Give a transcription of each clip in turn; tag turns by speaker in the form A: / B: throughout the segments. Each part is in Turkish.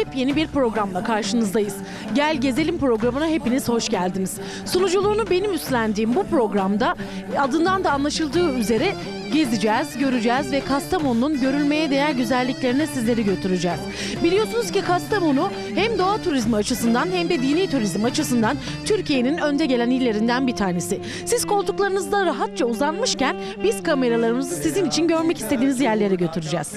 A: yepyeni bir programla karşınızdayız. Gel Gezelim programına hepiniz hoş geldiniz. Sunuculuğunu benim üstlendiğim bu programda adından da anlaşıldığı üzere gezeceğiz, göreceğiz ve Kastamonu'nun görülmeye değer güzelliklerine sizleri götüreceğiz. Biliyorsunuz ki Kastamonu hem doğa turizmi açısından hem de dini turizm açısından Türkiye'nin önde gelen illerinden bir tanesi. Siz koltuklarınızda rahatça uzanmışken biz kameralarımızı sizin için görmek istediğiniz yerlere götüreceğiz.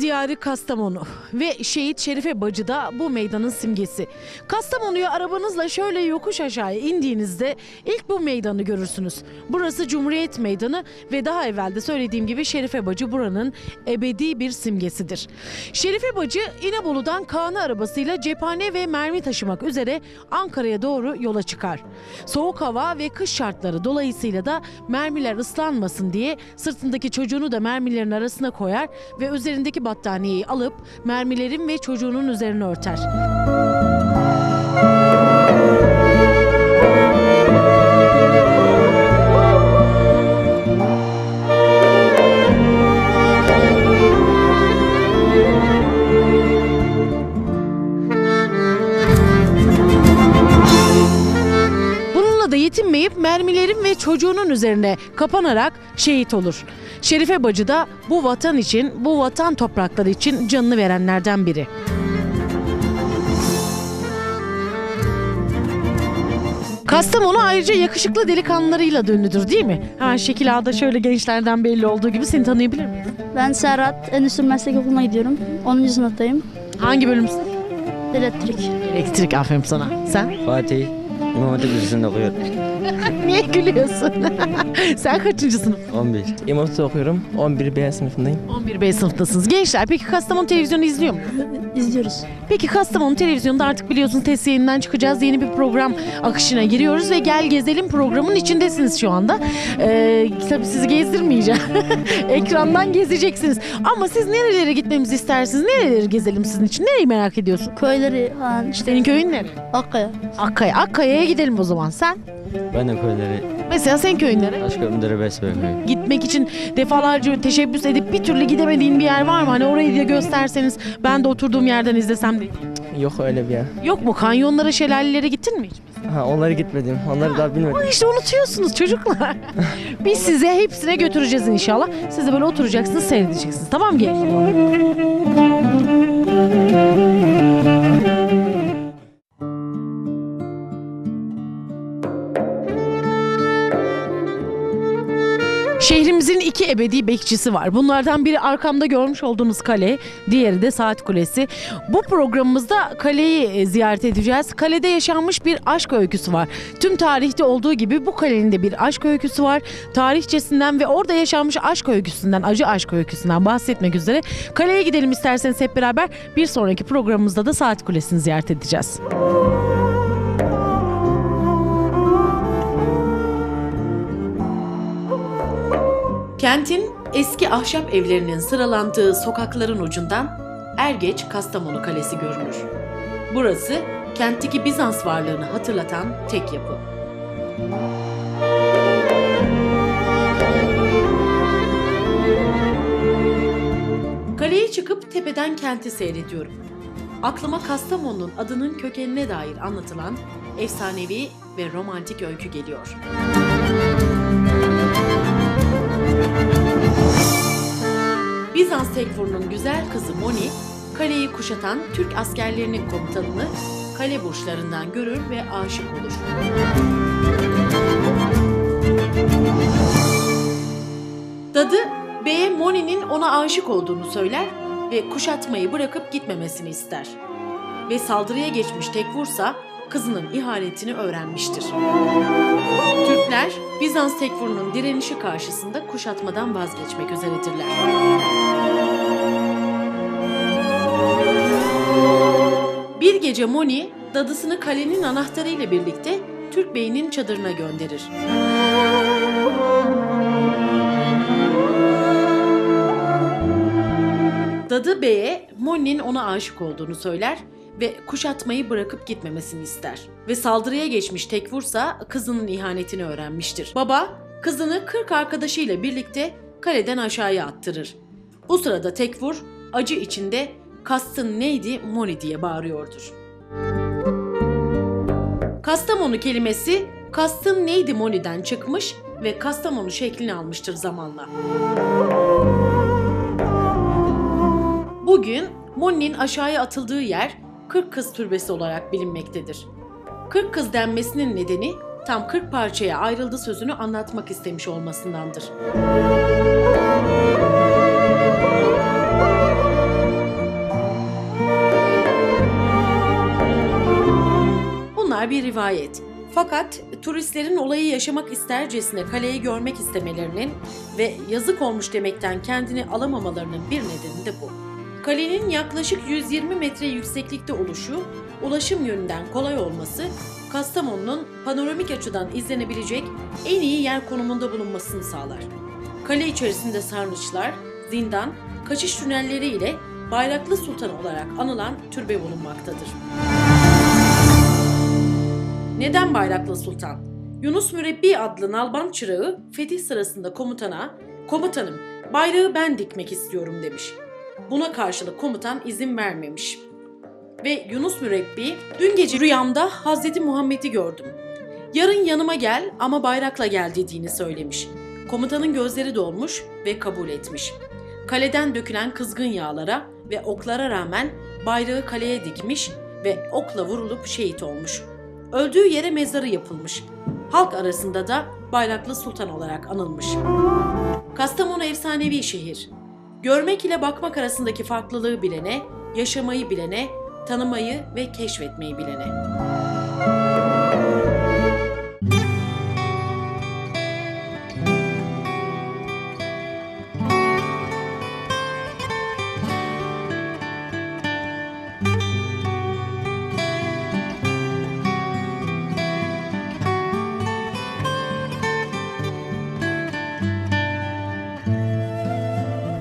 A: Diyarı Kastamonu ve Şehit Şerife Bacı da bu meydanın simgesi. Kastamonu'ya arabanızla şöyle yokuş aşağı indiğinizde ilk bu meydanı görürsünüz. Burası Cumhuriyet Meydanı ve daha evvel de söylediğim gibi Şerife Bacı buranın ebedi bir simgesidir. Şerife Bacı İnebolu'dan Kaan'ı arabasıyla cephane ve mermi taşımak üzere Ankara'ya doğru yola çıkar. Soğuk hava ve kış şartları dolayısıyla da mermiler ıslanmasın diye sırtındaki çocuğunu da mermilerin arasına koyar ve üzerindeki battaniyeyi alıp mermilerin ve çocuğunun üzerine örter. Yetinmeyip mermilerin ve çocuğunun üzerine kapanarak şehit olur. Şerife Bacı da bu vatan için, bu vatan toprakları için canını verenlerden biri. Kastamonu ayrıca yakışıklı delikanlılarıyla da ünlüdür değil mi? Ha şekil ağda şöyle gençlerden belli olduğu gibi seni tanıyabilir miyim?
B: Ben Serhat, Endüstri Meslek Okulu'na gidiyorum. 10. sınıftayım.
A: Hangi bölümsün?
B: Elektrik.
A: Elektrik aferin sana. Sen?
C: Fatih İmam Hatip Lisesi'nde okuyor.
A: Niye gülüyorsun? Sen kaçıncı sınıf?
C: 11.
D: İmam okuyorum. 11 B sınıfındayım.
A: 11B sınıftasınız. Gençler peki Kastamonu televizyonu izliyor mu?
B: İzliyoruz.
A: Peki Kastamonu televizyonda artık biliyorsunuz test yayından çıkacağız. Yeni bir program akışına giriyoruz ve Gel Gezelim programın içindesiniz şu anda. Ee, tabii sizi gezdirmeyeceğim. Ekrandan gezeceksiniz. Ama siz nerelere gitmemizi istersiniz? Nereleri gezelim sizin için? Nereyi merak ediyorsun?
B: Köyleri falan işte
A: Senin köyün nere?
B: Akkaya.
A: Akkaya. Akkaya'ya gidelim o zaman. Sen?
C: Ben de köyleri
A: Mesela senin köyün nere?
C: Taşköprü Besbey köyü.
A: Gitmek için defalarca teşebbüs edip bir türlü gidemediğin bir yer var mı? Hani orayı da gösterseniz ben de oturduğum yerden izlesem de.
D: Yok öyle bir yer.
A: Yok mu? Kanyonlara, şelalelere gittin mi hiç?
D: Ha onları gitmedim. Onları daha bilmedim.
A: Ama işte unutuyorsunuz çocuklar. Biz size hepsine götüreceğiz inşallah. Siz de böyle oturacaksınız, seyredeceksiniz. Tamam mı gençler? Şehrimizin iki ebedi bekçisi var. Bunlardan biri arkamda görmüş olduğunuz kale, diğeri de saat kulesi. Bu programımızda kaleyi e, ziyaret edeceğiz. Kalede yaşanmış bir aşk öyküsü var. Tüm tarihte olduğu gibi bu kalenin de bir aşk öyküsü var. Tarihçesinden ve orada yaşanmış aşk öyküsünden, acı aşk öyküsünden bahsetmek üzere. Kaleye gidelim isterseniz hep beraber. Bir sonraki programımızda da saat kulesini ziyaret edeceğiz. Kentin eski ahşap evlerinin sıralandığı sokakların ucundan Ergeç Kastamonu Kalesi görünür. Burası kentteki Bizans varlığını hatırlatan tek yapı. Kaleye çıkıp tepeden kenti seyrediyorum. Aklıma Kastamonu'nun adının kökenine dair anlatılan efsanevi ve romantik öykü geliyor. Bizans tekfurunun güzel kızı Moni, kaleyi kuşatan Türk askerlerinin komutanını kale burçlarından görür ve aşık olur. Dadı, Bey'e Moni'nin ona aşık olduğunu söyler ve kuşatmayı bırakıp gitmemesini ister. Ve saldırıya geçmiş tekfursa kızının ihanetini öğrenmiştir. Türkler Bizans tekfurunun direnişi karşısında kuşatmadan vazgeçmek üzeredirler. Bir gece Moni, dadısını kalenin anahtarı ile birlikte Türk beyinin çadırına gönderir. Dadı Bey'e Moni'nin ona aşık olduğunu söyler ve kuşatmayı bırakıp gitmemesini ister. Ve saldırıya geçmiş Tekfursa kızının ihanetini öğrenmiştir. Baba kızını 40 arkadaşıyla birlikte kaleden aşağıya attırır. Bu sırada Tekfur acı içinde kastın neydi Moni diye bağırıyordur. Kastamonu kelimesi kastın neydi Moni'den çıkmış ve Kastamonu şeklini almıştır zamanla. Bugün Moni'nin aşağıya atıldığı yer 40 kız türbesi olarak bilinmektedir. 40 kız denmesinin nedeni tam 40 parçaya ayrıldı sözünü anlatmak istemiş olmasındandır. Bunlar bir rivayet. Fakat turistlerin olayı yaşamak istercesine kaleyi görmek istemelerinin ve yazık olmuş demekten kendini alamamalarının bir nedeni de bu. Kalenin yaklaşık 120 metre yükseklikte oluşu, ulaşım yönünden kolay olması, Kastamonu'nun panoramik açıdan izlenebilecek en iyi yer konumunda bulunmasını sağlar. Kale içerisinde sarnıçlar, zindan, kaçış tünelleri ile Bayraklı Sultan olarak anılan türbe bulunmaktadır. Neden Bayraklı Sultan? Yunus Mürebbi adlı Nalban çırağı fetih sırasında komutana, komutanım bayrağı ben dikmek istiyorum demiş. Buna karşılık komutan izin vermemiş. Ve Yunus Mürebbi dün gece rüyamda Hazreti Muhammed'i gördüm. Yarın yanıma gel ama bayrakla gel dediğini söylemiş. Komutanın gözleri dolmuş ve kabul etmiş. Kaleden dökülen kızgın yağlara ve oklara rağmen bayrağı kaleye dikmiş ve okla vurulup şehit olmuş. Öldüğü yere mezarı yapılmış. Halk arasında da Bayraklı Sultan olarak anılmış. Kastamonu efsanevi şehir. Görmek ile bakmak arasındaki farklılığı bilene, yaşamayı bilene, tanımayı ve keşfetmeyi bilene.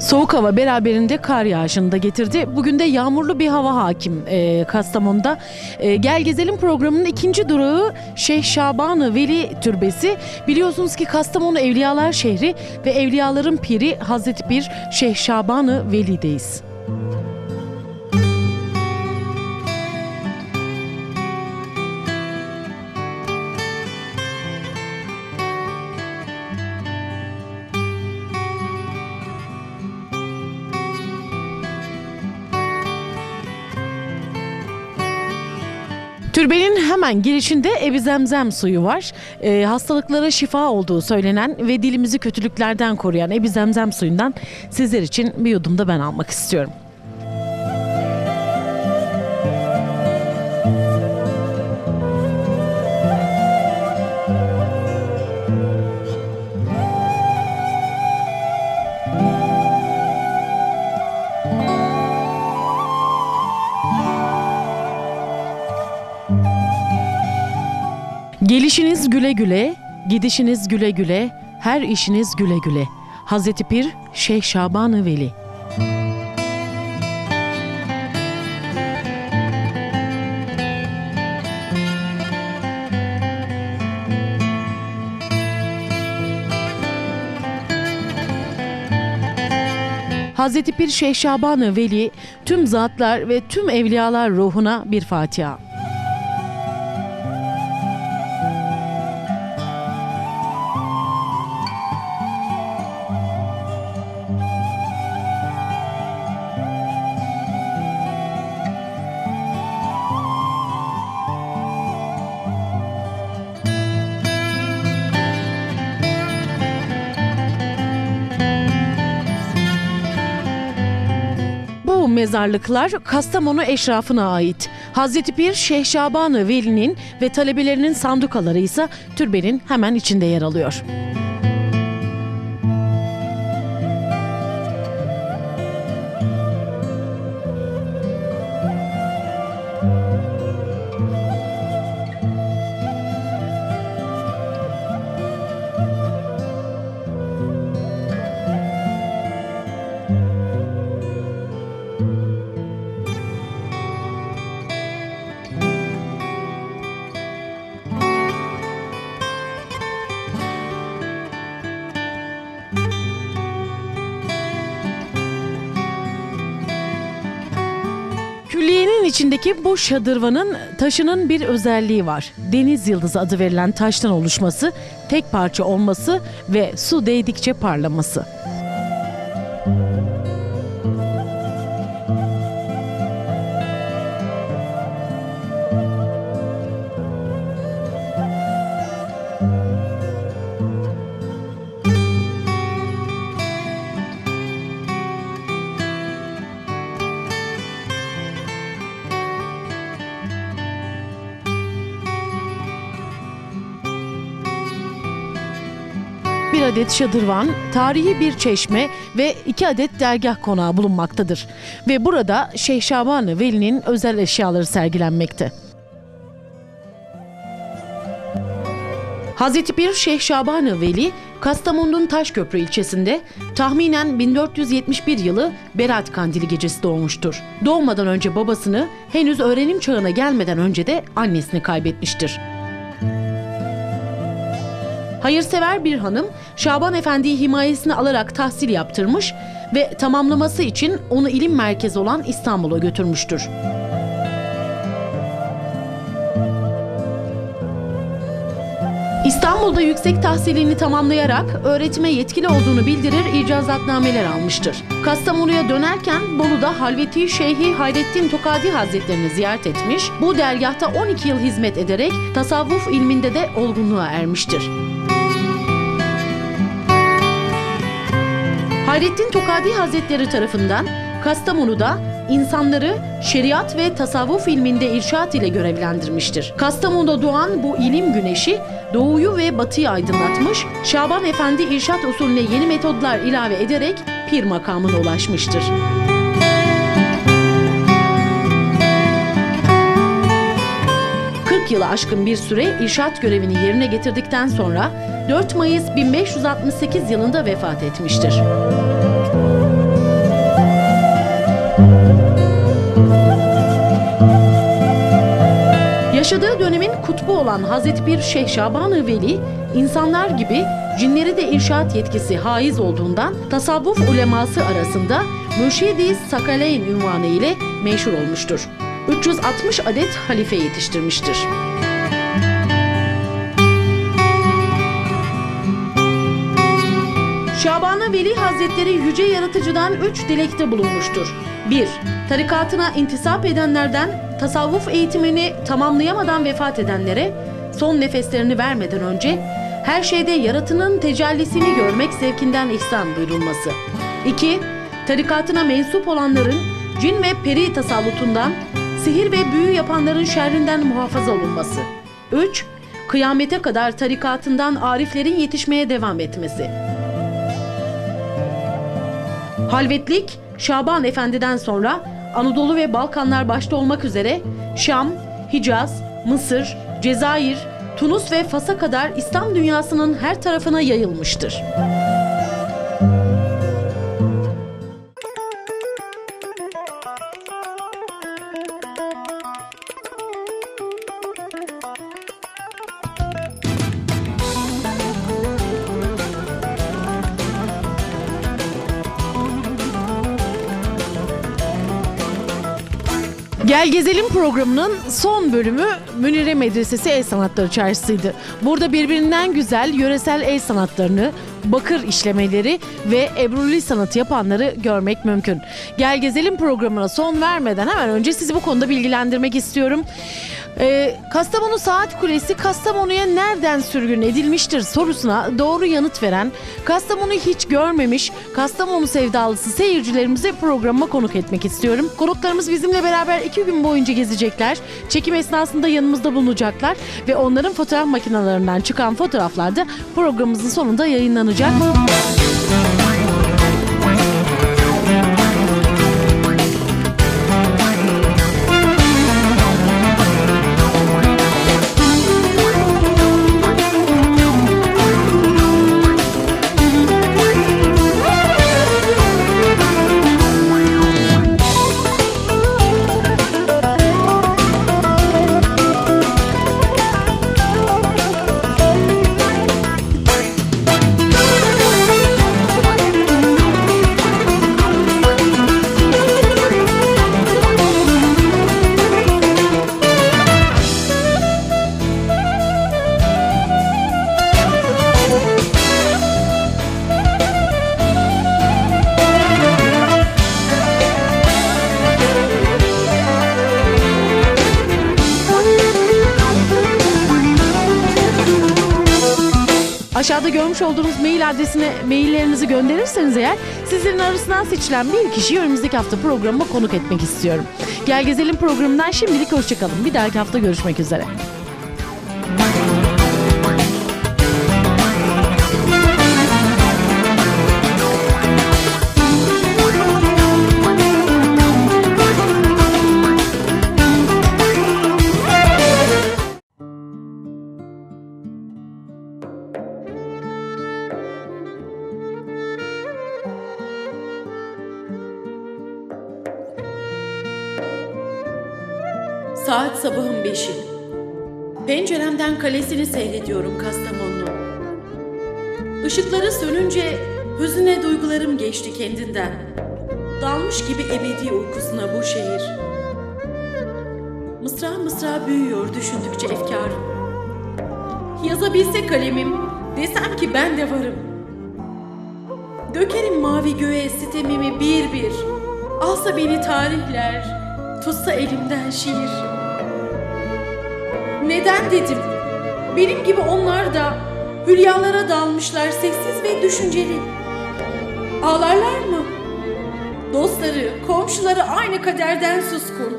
A: Soğuk hava beraberinde kar yağışını da getirdi. Bugün de yağmurlu bir hava hakim e, Kastamonu'da. E, Gel Gezelim programının ikinci durağı Şeyh Şaban Veli Türbesi. Biliyorsunuz ki Kastamonu Evliyalar şehri ve Evliyaların Piri Hazreti Pir Şeyh Şaban Veli'deyiz. Türbenin hemen girişinde Ebi Zemzem suyu var. Ee, hastalıklara şifa olduğu söylenen ve dilimizi kötülüklerden koruyan Ebi Zemzem suyundan sizler için bir yudum da ben almak istiyorum. Gelişiniz güle güle, gidişiniz güle güle, her işiniz güle güle. Hazreti Pir Şeyh Şaban Veli. Hazreti Pir Şeyh Şaban Veli tüm zatlar ve tüm evliyalar ruhuna bir Fatiha. Mezarlıklar Kastamonu eşrafına ait. Hazreti Pir Şeyh Şaban Veli'nin ve talebelerinin sandukaları ise türbenin hemen içinde yer alıyor. İçindeki bu şadırvanın taşının bir özelliği var. Deniz yıldızı adı verilen taştan oluşması, tek parça olması ve su değdikçe parlaması. Adet şadırvan, tarihi bir çeşme ve iki adet dergah konağı bulunmaktadır. Ve burada Şeyh Şaban Veli'nin özel eşyaları sergilenmekte. Hazreti Bir Şeyh Şaban Veli, Kastamonu'nun Taşköprü ilçesinde tahminen 1471 yılı Berat Kandili gecesi doğmuştur. Doğmadan önce babasını, henüz öğrenim çağına gelmeden önce de annesini kaybetmiştir. Hayırsever bir hanım Şaban Efendi'yi himayesine alarak tahsil yaptırmış ve tamamlaması için onu ilim merkezi olan İstanbul'a götürmüştür. İstanbul'da yüksek tahsilini tamamlayarak öğretime yetkili olduğunu bildirir icazatnameler almıştır. Kastamonu'ya dönerken Bolu'da Halveti Şeyhi Hayrettin Tokadi Hazretlerini ziyaret etmiş, bu dergahta 12 yıl hizmet ederek tasavvuf ilminde de olgunluğa ermiştir. Hayrettin Tokadi Hazretleri tarafından Kastamonu'da insanları şeriat ve tasavvuf ilminde irşat ile görevlendirmiştir. Kastamonu'da doğan bu ilim güneşi doğuyu ve batıyı aydınlatmış, Şaban Efendi irşat usulüne yeni metodlar ilave ederek pir makamına ulaşmıştır. ...40 yılı aşkın bir süre irşat görevini yerine getirdikten sonra 4 Mayıs 1568 yılında vefat etmiştir. Yaşadığı dönemin kutbu olan Hazreti Bir Şeyh Şaban-ı Veli, insanlar gibi cinleri de irşat yetkisi haiz olduğundan tasavvuf uleması arasında Mürşidi Sakaleyn ünvanı ile meşhur olmuştur. 360 adet halife yetiştirmiştir. Şaban-ı Veli Hazretleri Yüce Yaratıcı'dan üç dilekte bulunmuştur. 1. Tarikatına intisap edenlerden tasavvuf eğitimini tamamlayamadan vefat edenlere son nefeslerini vermeden önce her şeyde yaratının tecellisini görmek zevkinden ihsan buyurulması. 2. Tarikatına mensup olanların cin ve peri tasallutundan, sihir ve büyü yapanların şerrinden muhafaza olunması. 3. Kıyamete kadar tarikatından ariflerin yetişmeye devam etmesi. Halvetlik Şaban Efendi'den sonra Anadolu ve Balkanlar başta olmak üzere Şam, Hicaz, Mısır, Cezayir, Tunus ve Fas'a kadar İslam dünyasının her tarafına yayılmıştır. Gezelim programının son bölümü Münire Medresesi El Sanatları Çarşısı'ydı. Burada birbirinden güzel yöresel el sanatlarını, bakır işlemeleri ve ebruli sanatı yapanları görmek mümkün. Gel Gezelim programına son vermeden hemen önce sizi bu konuda bilgilendirmek istiyorum. Ee, Kastamonu Saat Kulesi Kastamonu'ya nereden sürgün edilmiştir sorusuna doğru yanıt veren, Kastamonu'yu hiç görmemiş, Kastamonu sevdalısı seyircilerimizi programıma konuk etmek istiyorum. Konuklarımız bizimle beraber iki gün boyunca gezecekler. Çekim esnasında yanımızda bulunacaklar ve onların fotoğraf makinelerinden çıkan fotoğraflar da programımızın sonunda yayınlanacak.
E: Aşağıda görmüş olduğunuz mail adresine maillerinizi gönderirseniz eğer sizlerin arasından seçilen bir kişiyi önümüzdeki hafta programıma konuk etmek istiyorum. Gel Gezelim programından şimdilik hoşçakalın. Bir dahaki hafta görüşmek üzere.
A: Saat Penceremden kalesini seyrediyorum Kastamonu. Işıkları sönünce hüzüne duygularım geçti kendinden. Dalmış gibi ebedi uykusuna bu şehir. Mısra mısra büyüyor düşündükçe efkarım. Yazabilse kalemim, desem ki ben de varım. Dökerim mavi göğe sitemimi bir bir. Alsa beni tarihler, tutsa elimden şiir. Neden dedim? Benim gibi onlar da hülyalara dalmışlar sessiz ve düşünceli. Ağlarlar mı? Dostları, komşuları aynı kaderden suskun.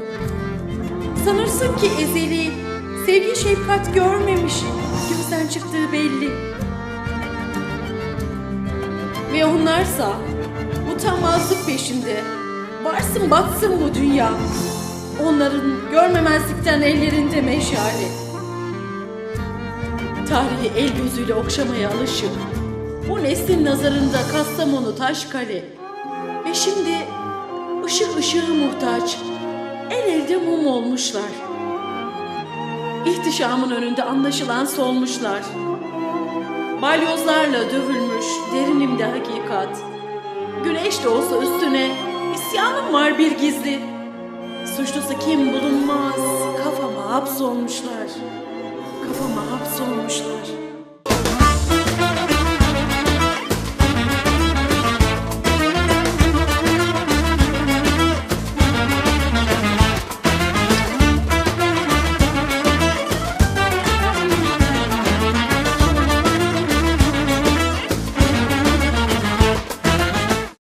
A: Sanırsın ki ezeli, sevgi şefkat görmemiş, gözden çıktığı belli. Ve onlarsa utanmazlık peşinde. Varsın batsın bu dünya. Onların görmemezlikten ellerinde meşale. Tarihi el gözüyle okşamaya alışıp bu neslin nazarında Kastamonu taş kale. Ve şimdi ışık ışığı muhtaç. El elde mum olmuşlar. İhtişamın önünde anlaşılan solmuşlar. Balyozlarla dövülmüş derinimde hakikat. Güneş de olsa üstüne isyanım var bir gizli. Suçlusu kim bulunmaz kafama hapsolmuşlar. Kafama hapsolmuşlar.